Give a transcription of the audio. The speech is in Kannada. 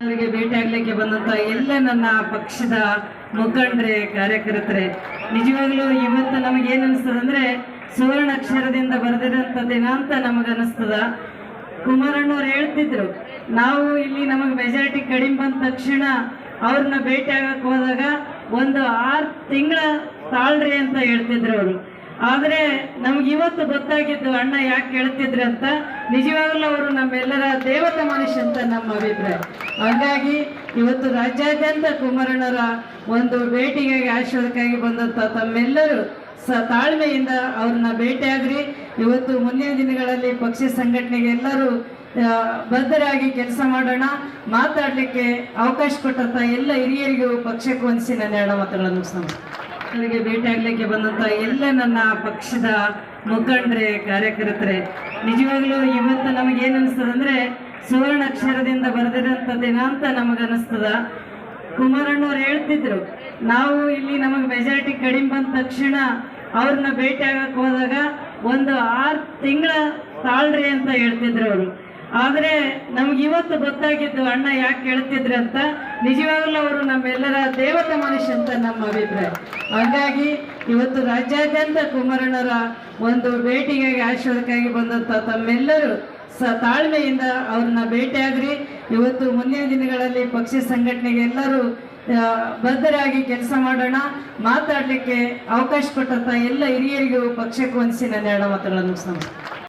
ಅವರಿಗೆ ಭೇಟಿಯಾಗಲಿಕ್ಕೆ ಬಂದಂತ ಎಲ್ಲ ನನ್ನ ಪಕ್ಷದ ಮುಖಂಡ್ರೆ, ಕಾರ್ಯಕರ್ತರೆ, ನಿಜವಾಗ್ಲೂ ಇವತ್ತು ನಮಗೆ ಏನ್ ಅನಿಸ್ತದ ಅಂದ್ರೆ ಸುವರ್ಣಾಕ್ಷರದಿಂದ ಬರೆದಿರೋಂಥ ದಿನ ಅಂತ ನಮಗ ಅನಿಸ್ತದ. ಕುಮಾರಣ್ಣವ್ರು ಹೇಳ್ತಿದ್ರು, ನಾವು ಇಲ್ಲಿ ನಮಗೆ ಮೆಜಾರಿಟಿ ಕಡಿಮೆ ಬಂದ ತಕ್ಷಣ ಅವ್ರನ್ನ ಭೇಟಿ ಆಗಕ್ಕೆ ಹೋದಾಗ ಒಂದು ಆರ್ ತಿಂಗಳ ತಾಳ್ರಿ ಅಂತ ಹೇಳ್ತಿದ್ರು ಅವರು. ಆದರೆ ನಮ್ಗೆ ಇವತ್ತು ಗೊತ್ತಾಗಿದ್ದು ಅಣ್ಣ ಯಾಕೆ ಹೇಳ್ತಿದ್ರು ಅಂತ, ನಿಜವಾಗ್ಲೂ ಅವರು ನಮ್ಮೆಲ್ಲರ ದೇವತಾ ಮನುಷ್ಯ ಅಂತ ನಮ್ಮ ಅಭಿಪ್ರಾಯ. ಹಾಗಾಗಿ ಇವತ್ತು ರಾಜ್ಯಾದ್ಯಂತ ಕುಮಾರಣ್ಣರ ಒಂದು ಭೇಟಿಗಾಗಿ, ಆಶೀರ್ವಾದಕ್ಕಾಗಿ ಬಂದಂಥ ತಮ್ಮೆಲ್ಲರೂ ಸ ತಾಳ್ಮೆಯಿಂದ ಅವ್ರನ್ನ ಭೇಟಿಯಾಗ್ರಿ. ಇವತ್ತು ಮುಂದಿನ ದಿನಗಳಲ್ಲಿ ಪಕ್ಷ ಸಂಘಟನೆಗೆ ಎಲ್ಲರೂ ಬದ್ಧರಾಗಿ ಕೆಲಸ ಮಾಡೋಣ. ಮಾತಾಡಲಿಕ್ಕೆ ಅವಕಾಶ ಕೊಟ್ಟಂಥ ಎಲ್ಲ ಹಿರಿಯರಿಗೂ ಪಕ್ಷಕ್ಕೆ ಹೊಂದಿಸಿ ನನ್ನ ಎರಡು ಮಾತುಗಳನ್ನು ಮುಗಿಸ್ತಾನೆ ಅವರಿಗೆ ಭೇಟಿಯಾಗಲಿಕ್ಕೆ ಬಂದಂತ ಎಲ್ಲ ನನ್ನ ಪಕ್ಷದ ಮುಖಂಡ್ರೆ, ಕಾರ್ಯಕರ್ತರೆ, ನಿಜವಾಗ್ಲೂ ಇವತ್ತು ನಮಗೆ ಏನ್ ಅನಿಸ್ತದ ಅಂದ್ರೆ ಸುವರ್ಣಾಕ್ಷರದಿಂದ ಬರೆದಿರೋಂಥ ದಿನ ಅಂತ ನಮಗೆ ಅನಿಸ್ತದ. ಕುಮಾರಣ್ಣವ್ರು ಹೇಳ್ತಿದ್ರು, ನಾವು ಇಲ್ಲಿ ನಮಗೆ ಮೆಜಾರಿಟಿ ಕಡಿಮೆ ಬಂದ ತಕ್ಷಣ ಅವ್ರನ್ನ ಭೇಟಿ ಆಗಕ್ಕೆ ಹೋದಾಗ ಒಂದು ಆರು ತಿಂಗಳ ತಾಳ್ರಿ ಅಂತ ಹೇಳ್ತಿದ್ರು ಅವರು. ಆದರೆ ನಮ್ಗೆ ಇವತ್ತು ಗೊತ್ತಾಗಿದ್ದು ಅಣ್ಣ ಯಾಕೆ ಕೇಳ್ತಿದ್ರೆ ಅಂತ, ನಿಜವಾಗಲೂ ಅವರು ನಮ್ಮೆಲ್ಲರ ದೇವತಾ ಮನುಷ್ಯ ಅಂತ ನಮ್ಮ ಅಭಿಪ್ರಾಯ. ಹಾಗಾಗಿ ಇವತ್ತು ರಾಜ್ಯಾದ್ಯಂತ ಕುಮಾರಣ್ಣರ ಒಂದು ಭೇಟಿಗಾಗಿ, ಆಶೀರ್ವಾದಕ್ಕಾಗಿ ಬಂದಂಥ ತಮ್ಮೆಲ್ಲರೂ ಸ ತಾಳ್ಮೆಯಿಂದ ಅವ್ರನ್ನ ಭೇಟಿಯಾಗ್ರಿ ಇವತ್ತು ಮುಂದಿನ ದಿನಗಳಲ್ಲಿ ಪಕ್ಷ ಸಂಘಟನೆಗೆ ಎಲ್ಲರೂ ಬದ್ಧರಾಗಿ ಕೆಲಸ ಮಾಡೋಣ. ಮಾತಾಡಲಿಕ್ಕೆ ಅವಕಾಶ ಕೊಟ್ಟಂತ ಎಲ್ಲ ಹಿರಿಯರಿಗೂ ಪಕ್ಷಕ್ಕೆ ಹೊಂದಿಸಿ ನನ್ನ ಎರಡು ಮಾತುಗಳನ್ನು ಮುಗಿಸ್ತಾನೆ